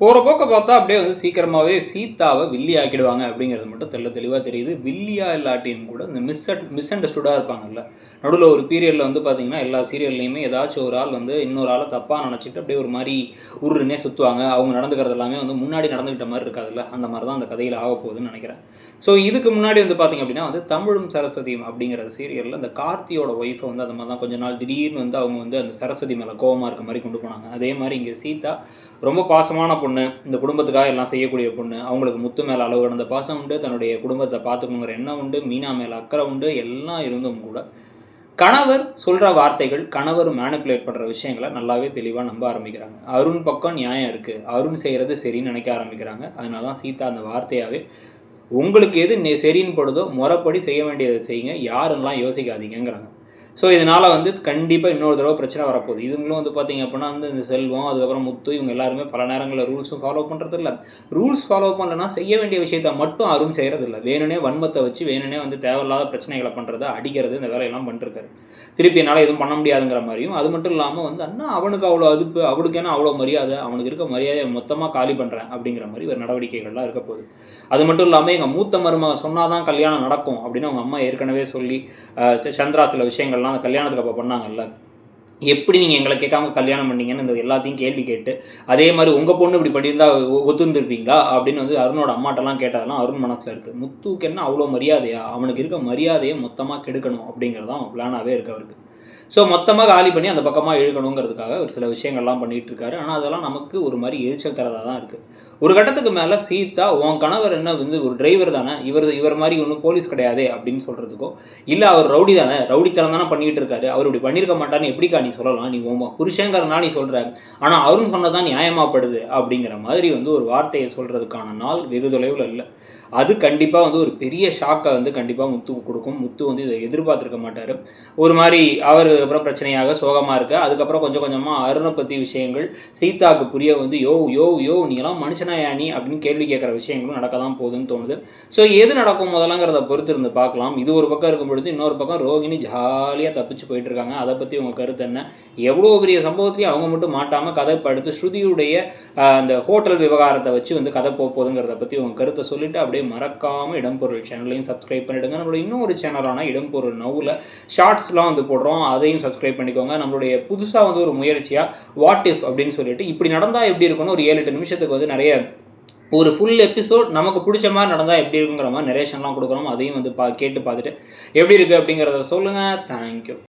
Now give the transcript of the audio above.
போகிற போக்க பார்த்தா அப்படியே வந்து சீக்கிரமாகவே சீதாவை வில்லி ஆக்கிடுவாங்க அப்படிங்கிறது மட்டும் தெல்ல தெளிவாக தெரியுது. வில்லியா இல்லாட்டியும் கூட இந்த மிஸ் மிஸ் அண்டர்ஸ்டுடாக இருப்பாங்கல்ல. நடுவில் ஒரு பீரியடில் வந்து பார்த்தீங்கன்னா எல்லா சீரியல்லையுமே ஏதாச்சும் ஒரு ஆள் வந்து இன்னொரு ஆளை தப்பாக நினச்சிட்டு அப்படியே ஒரு மாதிரி உருன்னே சுற்றுவாங்க அவங்க நடந்துக்கிறது எல்லாமே வந்து முன்னாடி நடந்துக்கிட்ட மாதிரி இருக்காதுல்ல. அந்த மாதிரி தான் அந்த கதையில் ஆக போகுதுன்னு நினைக்கிறேன். ஸோ இதுக்கு முன்னாடி வந்து பார்த்தீங்க அப்படின்னா வந்து தமிழும் சரஸ்வதியும் அப்படிங்கிற சீரியலில் அந்த கார்த்தியோட ஒய்ஃபை வந்து அந்த மாதிரி தான் கொஞ்ச நாள் திடீர்னு வந்து அவங்க வந்து அந்த சரஸ்வதி மேலே கோவமாக இருக்க மாதிரி கொண்டு போனாங்க. அதே மாதிரி இங்கே சீதா ரொம்ப பாசமான பொண்ணு. பொண்ணு இந்த குடும்பத்துக்காக எல்லாம் செய்யக்கூடிய பொண்ணு அவங்களுக்கு முத்து மேலே அளவு கடந்த பாசம் உண்டு தன்னுடைய குடும்பத்தை பார்த்துக்கணுங்கிற எண்ணம் உண்டு மீனா மேலே அக்கறை உண்டு எல்லாம் இருந்தும் கூட. கணவர் சொல்கிற வார்த்தைகள் கணவர் மேனிப்புலேட் பண்ணுற விஷயங்களை நல்லாவே தெளிவாக நம்ப ஆரம்பிக்கிறாங்க. அருண் பக்கம் நியாயம் இருக்குது அருண் செய்கிறது சரின்னு நினைக்க ஆரம்பிக்கிறாங்க. அதனால தான் சீதா அந்த வார்த்தையாகவே உங்களுக்கு எது நெ- சரின்னு படுதோ முறைப்படி செய்ய வேண்டியதை செய்யுங்க. யாருன்னெலாம் யோசிக்காதீங்கங்கிறாங்க. ஸோ இதனால் வந்து கண்டிப்பாக இன்னொரு தடவை பிரச்சனை வரப்போகுது. இதுங்களும் வந்து பார்த்திங்க அப்படின்னா வந்து இந்த செல்வம் அதுக்கப்புறம் முத்து இவங்க எல்லாருமே பல நேரங்களில் ரூல்ஸும் ஃபாலோ பண்ணுறது இல்லை ரூல்ஸ் ஃபாலோ பண்ணலன்னா செய்ய வேண்டிய விஷயத்தை மட்டும் அருண் செய்கிறது இல்லை வேணுனே வன்மத்தை வச்சு வேணுனே வந்து தேவையில்லாத பிரச்சனைகளை பண்ணுறது அடிக்கிறது இந்த வேலையெல்லாம் பண்ணிருக்காரு திருப்பி என்னால் எதுவும் பண்ண முடியாதுங்கிற மாதிரியும் அது மட்டும் இல்லாமல் வந்து அண்ணா அவனுக்கு அவ்வளோ அதுப்பு அவனுக்கு என்ன அவ்வளோ மரியாதை அவனுக்கு இருக்க மரியாதையை மொத்தமாக காலி பண்ணுறேன் அப்படிங்கிற மாதிரி ஒரு நடவடிக்கைகள்லாம் இருக்க போகுது. அது மட்டும் இல்லாமல் எங்கள் மூத்த மருமக சொன்னால் தான் கல்யாணம் நடக்கும் அப்படின்னு அவங்க அம்மா ஏற்கனவே சொல்லி சந்திரா சில விஷயங்கள் அந்த கல்யாணத்துக்கு அப்போ பண்ணாங்கல்ல? எப்படி நீங்கள் எங்களை கேட்காம கல்யாணம் பண்ணீங்கன்னு இந்த எல்லாத்தையும் கேள்வி கேட்டு அதே மாதிரி உங்கள் பொண்ணு இப்படி பண்ணியிருந்தா ஒ- அப்படின்னு வந்து அருணோட அம்மாட்டெல்லாம் கேட்டதெல்லாம் அருண் மனசில் இருக்குது முத்துக்கு என்ன அவ்வளோ மரியாதையா? அவனுக்கு இருக்க மரியாதையை மொத்தமாக கெடுக்கணும் அப்படிங்கிறதான் பிளானாகவே இருக்கு அவருக்கு. ஸோ மொத்தமாக காலி பண்ணி அந்த பக்கமாக இழுக்கணுங்கிறதுக்காக ஒரு சில விஷயங்கள்லாம் பண்ணிட்டு இருக்காரு ஆனால் அதெல்லாம் நமக்கு ஒரு மாதிரி எரிச்சல் தரதாக தான் இருக்குது ஒரு கட்டத்துக்கு மேலே சீதா உன் கணவர் என்ன வந்து ஒரு டிரைவர் தானே? இவர் இவர் மாதிரி ஒன்றும் போலீஸ் கிடையாதே? அப்படின்னு சொல்கிறதுக்கோ இல்லை அவர் ரவுடி தானே? ரவுடித்தனம் தானே பண்ணிட்டு இருக்காரு அவர் இப்படி பண்ணியிருக்க மாட்டார்னு எப்படிக்கா நீ சொல்லலாம்? நீ உன் புருஷங்கிறனா நீ சொல்கிற ஆனால் அருண் சொன்னதான் நியாயமாப்படுது அப்படிங்கிற மாதிரி வந்து ஒரு வார்த்தையை சொல்கிறதுக்கான நாள் வெகு தொலைவில் இல்லை. அது கண்டிப்பாக வந்து ஒரு பெரிய ஷாக்கை வந்து கண்டிப்பாக முத்துக்கு கொடுக்கும். முத்து வந்து இதை எதிர்பார்த்துருக்க மாட்டார். ஒரு மாதிரி அவர் அப்புறம் பிரச்சனையாக சோகமாக இருக்குது அதுக்கப்புறம் கொஞ்சம் கொஞ்சமாக அருணை பற்றி விஷயங்கள் சீதாவுக்கு புரிய வந்து யோ யோ யோ நீங்களாம் மனுஷனா நீ? அப்படின்னு கேள்வி கேட்குற விஷயங்களும் நடக்க தான் போகுதுன்னு தோணுது. ஸோ எது நடக்கும் முதலாங்கிறத பொறுத்து இருந்து பார்க்கலாம். இது ஒரு பக்கம் இருக்கும் பொழுது இன்னொரு பக்கம் ரோகிணி ஜாலியாக தப்பிச்சு போயிட்டு இருக்காங்க அதை பற்றி உங்கள் கருத்து என்ன? எவ்வளோ பெரிய சம்பவத்தையும் அவங்க மட்டும் மாட்டாமல் கதை படுத்து ஸ்ருதியுடைய அந்த ஹோட்டல் விவகாரத்தை வச்சு வந்து கதை போக போகுதுங்கிறத பற்றி உங்கள் கருத்தை சொல்லிட்டு அப்படியே மறக்காமல் இடம்பொருள் சேனலையும் சப்ஸ்கிரைப் பண்ணிடுங்க. நம்மளோட இன்னொரு சேனலான இடம்பொருள் நவுல ஷார்ட்ஸ்லாம் வந்து போடுறோம். அதையும் சப்ஸ்கிரைப் பண்ணிக்கோங்க. நம்மளுடைய புதுசாக வந்து ஒரு முயற்சியாக வாட் இஃப் அப்படின்னு சொல்லிட்டு இப்படி நடந்தால் எப்படி இருக்கும்னு ஒரு ஏழு எட்டு நிமிஷத்துக்கு வந்து நிறைய ஒரு ஃபுல் எபிசோட் நமக்கு பிடிச்ச மாதிரி நடந்தால் எப்படி இருக்குங்கிற மாதிரி நரேஷன்லாம் கொடுக்குறோம் அதையும் வந்து பா கேட்டு பார்த்துட்டு எப்படி இருக்குது அப்படிங்கிறத சொல்லுங்கள் தேங்க்யூ